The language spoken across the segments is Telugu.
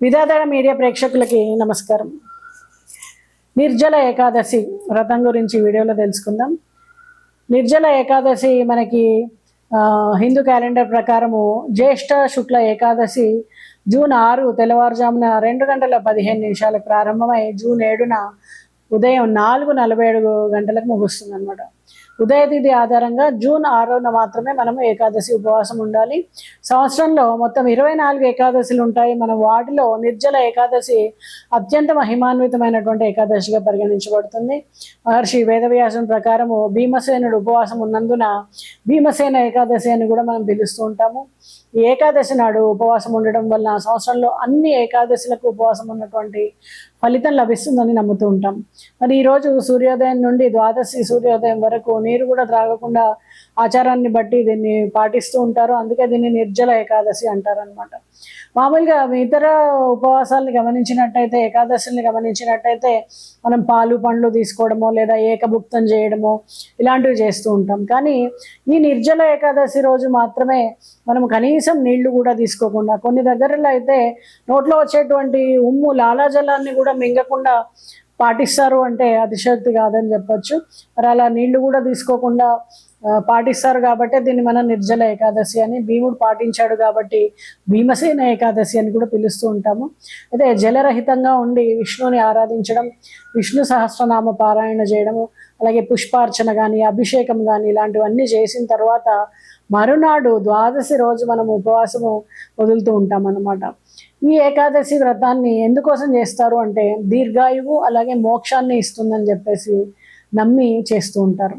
విధాతడ మీడియా ప్రేక్షకులకి నమస్కారం. నిర్జల ఏకాదశి వ్రతం గురించి వీడియోలో తెలుసుకుందాం. నిర్జల ఏకాదశి మనకి హిందూ క్యాలెండర్ ప్రకారము జ్యేష్ఠ శుక్ల ఏకాదశి జూన్ ఆరు తెల్లవారుజామున రెండు గంటల పదిహేను నిమిషాలకు ప్రారంభమై జూన్ ఏడున ఉదయం నాలుగు నలభై ఏడు గంటలకు ముగుస్తుంది అనమాట ఉదయతిథి ఆధారంగా జూన్ ఆరున మాత్రమే మనం ఏకాదశి ఉపవాసం ఉండాలి. సంవత్సరంలో మొత్తం ఇరవై నాలుగు ఏకాదశులు ఉంటాయి. మనం వాటిలో నిర్జల ఏకాదశి అత్యంత మహిమాన్వితమైనటువంటి ఏకాదశిగా పరిగణించబడుతుంది. మహర్షి వేదవ్యాసం ప్రకారము భీమసేనుడు ఉపవాసం ఉన్నందున భీమసేన ఏకాదశి అని కూడా మనం పిలుస్తూ ఉంటాము. ఈ ఏకాదశి నాడు ఉపవాసం ఉండడం వలన సంవత్సరంలో అన్ని ఏకాదశులకు ఉపవాసం ఉన్నటువంటి ఫలితం లభిస్తుందని నమ్ముతూ ఉంటాం. మరి ఈరోజు సూర్యోదయం నుండి ద్వాదశి సూర్యోదయం వరకు నీరు కూడా త్రాగకుండా ఆచారాన్ని బట్టి దీన్ని పాటిస్తూ ఉంటారు. అందుకే దీన్ని నిర్జల ఏకాదశి అంటారనమాట మామూలుగా ఇతర ఉపవాసాలను గమనించినట్టయితే ఏకాదశిని గమనించినట్టయితే మనం పాలు పండ్లు తీసుకోవడమో లేదా ఏకభుక్తం చేయడమో ఇలాంటివి చేస్తూ ఉంటాం. కానీ ఈ నిర్జల ఏకాదశి రోజు మాత్రమే మనం కనీసం నీళ్ళు కూడా తీసుకోకుండా కొన్ని దగ్గరలో అయితే నోట్లో వచ్చేటువంటి ఉమ్ము లాలాజలాన్ని కూడా మింగకుండా పాటిస్తారు అంటే అతిశక్తి కాదని చెప్పొచ్చు. మరి అలా నీళ్ళు కూడా తీసుకోకుండా పాటిస్తారు కాబట్టి దీన్ని మనం నిర్జల ఏకాదశి అని భీముడు పాటించాడు కాబట్టి భీమసేన ఏకాదశి అని కూడా పిలుస్తూ ఉంటాము. అయితే జలరహితంగా ఉండి విష్ణుని ఆరాధించడం విష్ణు సహస్రనామ పారాయణ చేయడము అలాగే పుష్పార్చన కానీ అభిషేకం కానీ ఇలాంటివన్నీ చేసిన తర్వాత మరునాడు ద్వాదశి రోజు మనం ఉపవాసము వదులుతూ ఉంటాం అన్నమాట. ఈ ఏకాదశి వ్రతాన్ని ఎందుకోసం చేస్తారు అంటే దీర్ఘాయువు అలాగే మోక్షాన్ని ఇస్తుందని చెప్పేసి నమ్మి చేస్తూ ఉంటారు.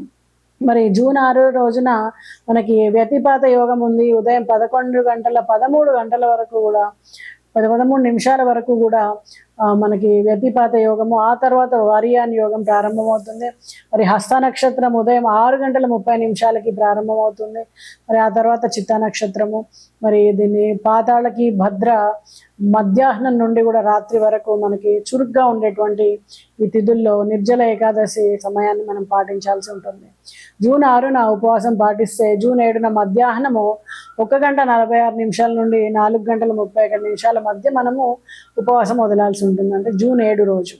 మరి జూన్ ఆరో రోజున మనకి వ్యతిపాత యోగం ఉంది. ఉదయం పదకొండు గంటల పదమూడు గంటల వరకు కూడా పది పదమూడు నిమిషాల వరకు కూడా మనకి వ్యతిపాత యోగము ఆ తర్వాత వారియాన్ యోగం ప్రారంభమవుతుంది. మరి హస్త నక్షత్రం ఉదయం ఆరు గంటల ముప్పై నిమిషాలకి ప్రారంభమవుతుంది. మరి ఆ తర్వాత చిత్త నక్షత్రము. మరి దీన్ని పాతాళకి భద్ర మధ్యాహ్నం నుండి కూడా రాత్రి వరకు మనకి చురుగ్గా ఉండేటువంటి ఈ తిథుల్లో నిర్జల ఏకాదశి సమయాన్ని మనం పాటించాల్సి ఉంటుంది. జూన్ ఆరున ఉపవాసం పాటిస్తే జూన్ ఏడున మధ్యాహ్నము ఒక గంట నలభై ఆరు నిమిషాల నుండి నాలుగు గంటల ముప్పై ఒకటి నిమిషాల మధ్య మనము ఉపవాసం వదలాల్సి ఉంటుంది. అంటే జూన్ ఏడు రోజు.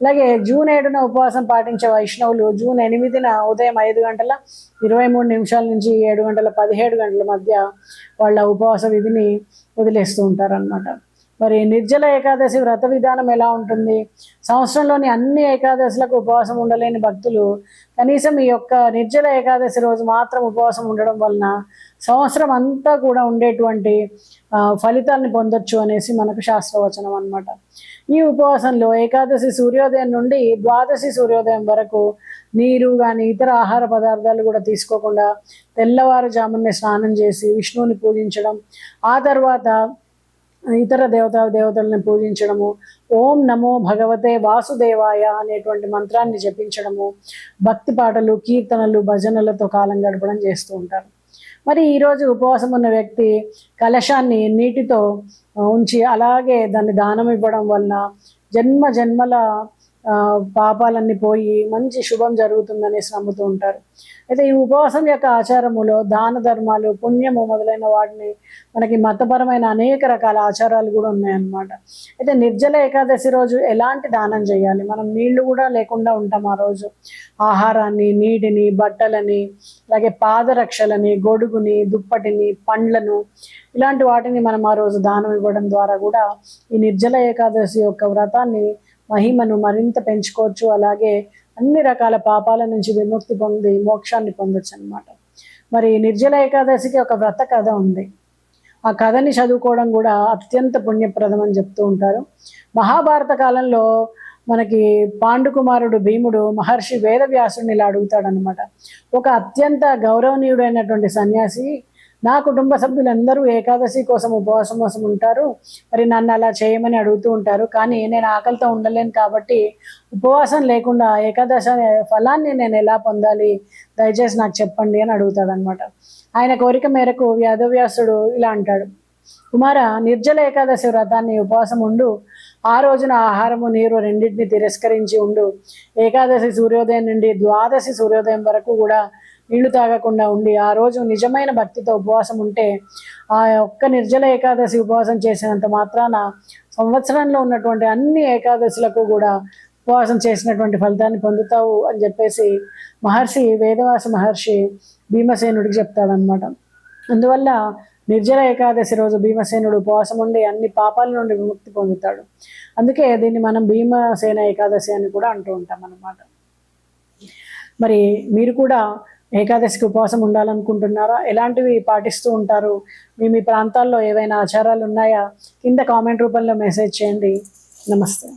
అలాగే జూన్ ఏడున ఉపవాసం పాటించే వైష్ణవులు జూన్ ఎనిమిదిన ఉదయం ఐదు గంటల ఇరవై మూడు నిమిషాల నుంచి ఏడు గంటల పదిహేడు గంటల మధ్య వాళ్ళ ఉపవాస విధిని వదిలేస్తూ ఉంటారన్నమాట. మరి నిర్జల ఏకాదశి వ్రత విధానం ఎలా ఉంటుంది? సంవత్సరంలోని అన్ని ఏకాదశులకు ఉపవాసం ఉండలేని భక్తులు కనీసం ఈ యొక్క నిర్జల ఏకాదశి రోజు మాత్రం ఉపవాసం ఉండడం వలన సంవత్సరం అంతా కూడా ఉండేటువంటి ఫలితాన్ని పొందొచ్చు అనేసి మనకు శాస్త్రవచనం అనమాట ఈ ఉపవాసంలో ఏకాదశి సూర్యోదయం నుండి ద్వాదశి సూర్యోదయం వరకు నీరు కానీ ఇతర ఆహార పదార్థాలు కూడా తీసుకోకుండా తెల్లవారుజామునే స్నానం చేసి విష్ణువుని పూజించడం ఆ తర్వాత ఇతర దేవతా దేవతలను పూజించడము ఓం నమో భగవతే వాసుదేవాయ అనేటువంటి మంత్రాన్ని జపించడము భక్తి పాటలు కీర్తనలు భజనలతో కాలం గడపడం చేస్తూ ఉంటారు. మరి ఈరోజు ఉపవాసం ఉన్న వ్యక్తి కలశాన్ని నీటితో ఉంచి అలాగే దాన్ని దానం ఇవ్వడం వలన జన్మ జన్మల పాపాలన్నీ పోయి మంచి శుభం జరుగుతుందనేసి నమ్ముతూ ఉంటారు. అయితే ఈ ఉపవాసం యొక్క ఆచారములో దాన ధర్మాలు పుణ్యము మొదలైన వాటిని మనకి మతపరమైన అనేక రకాల ఆచారాలు కూడా ఉన్నాయన్నమాట. అయితే నిర్జల ఏకాదశి రోజు ఎలాంటి దానం చేయాలి? మనం నీళ్ళు కూడా లేకుండా ఉంటాం ఆ రోజు. ఆహారాన్ని నీటిని బట్టలని అలాగే పాదరక్షలని గొడుగుని దుప్పటిని పండ్లను ఇలాంటి వాటిని మనం ఆ రోజు దానం ఇవ్వడం ద్వారా కూడా ఈ నిర్జల ఏకాదశి యొక్క వ్రతాన్ని మహిమను మరింత పెంచుకోవచ్చు. అలాగే అన్ని రకాల పాపాల నుంచి విముక్తి పొంది మోక్షాన్ని పొందొచ్చు అనమాట మరి నిర్జల ఏకాదశికి ఒక వ్రత కథ ఉంది. ఆ కథని చదువుకోవడం కూడా అత్యంత పుణ్యప్రదం అని చెప్తూ ఉంటారు. మహాభారత కాలంలో మనకి పాండుకుమారుడు భీముడు మహర్షి వేదవ్యాసుడిని ఇలా అడుగుతాడనమాట ఒక అత్యంత గౌరవనీయుడైనటువంటి సన్యాసి నా కుటుంబ సభ్యులందరూ ఏకాదశి కోసం ఉపవాసం కోసం ఉంటారు. మరి నన్ను అలా చేయమని అడుగుతూ ఉంటారు. కానీ నేను ఆకలితో ఉండలేను కాబట్టి ఉపవాసం లేకుండా ఏకాదశి ఫలాన్ని నేను ఎలా పొందాలి? దయచేసి నాకు చెప్పండి అని అడుగుతాడనమాట ఆయన కోరిక మేరకు యాదవ్యాసుడు ఇలా అంటాడు. కుమార నిర్జల ఏకాదశి వ్రతాన్ని ఉపవాసం ఉండు. ఆ రోజున ఆహారము నీరు రెండింటిని తిరస్కరించి ఉండు. ఏకాదశి సూర్యోదయం నుండి ద్వాదశి సూర్యోదయం వరకు కూడా నీళ్ళు తాగకుండా ఉండి ఆ రోజు నిజమైన భక్తితో ఉపవాసం ఉంటే ఆ ఒక్క నిర్జల ఏకాదశి ఉపవాసం చేసినంత మాత్రాన సంవత్సరంలో ఉన్నటువంటి అన్ని ఏకాదశులకు కూడా ఉపవాసం చేసినటువంటి ఫలితాన్ని పొందుతావు అని చెప్పేసి మహర్షి వేదవాస మహర్షి భీమసేనుడికి చెప్తాడనమాట అందువల్ల నిర్జల ఏకాదశి రోజు భీమసేనుడు ఉపవాసం ఉండి అన్ని పాపాల నుండి విముక్తి పొందుతాడు. అందుకే దీన్ని మనం భీమసేన ఏకాదశి అని కూడా అంటూ ఉంటాం అన్నమాట మరి మీరు కూడా ఏకాదశికి ఉపవాసం ఉండాలనుకుంటున్నారా? ఎలాంటివి పాటిస్తూ ఉంటారు? మీ మీ ప్రాంతాల్లో ఏవైనా ఆచారాలు ఉన్నాయా? కింద కామెంట్ రూపంలో మెసేజ్ చేయండి. నమస్తే.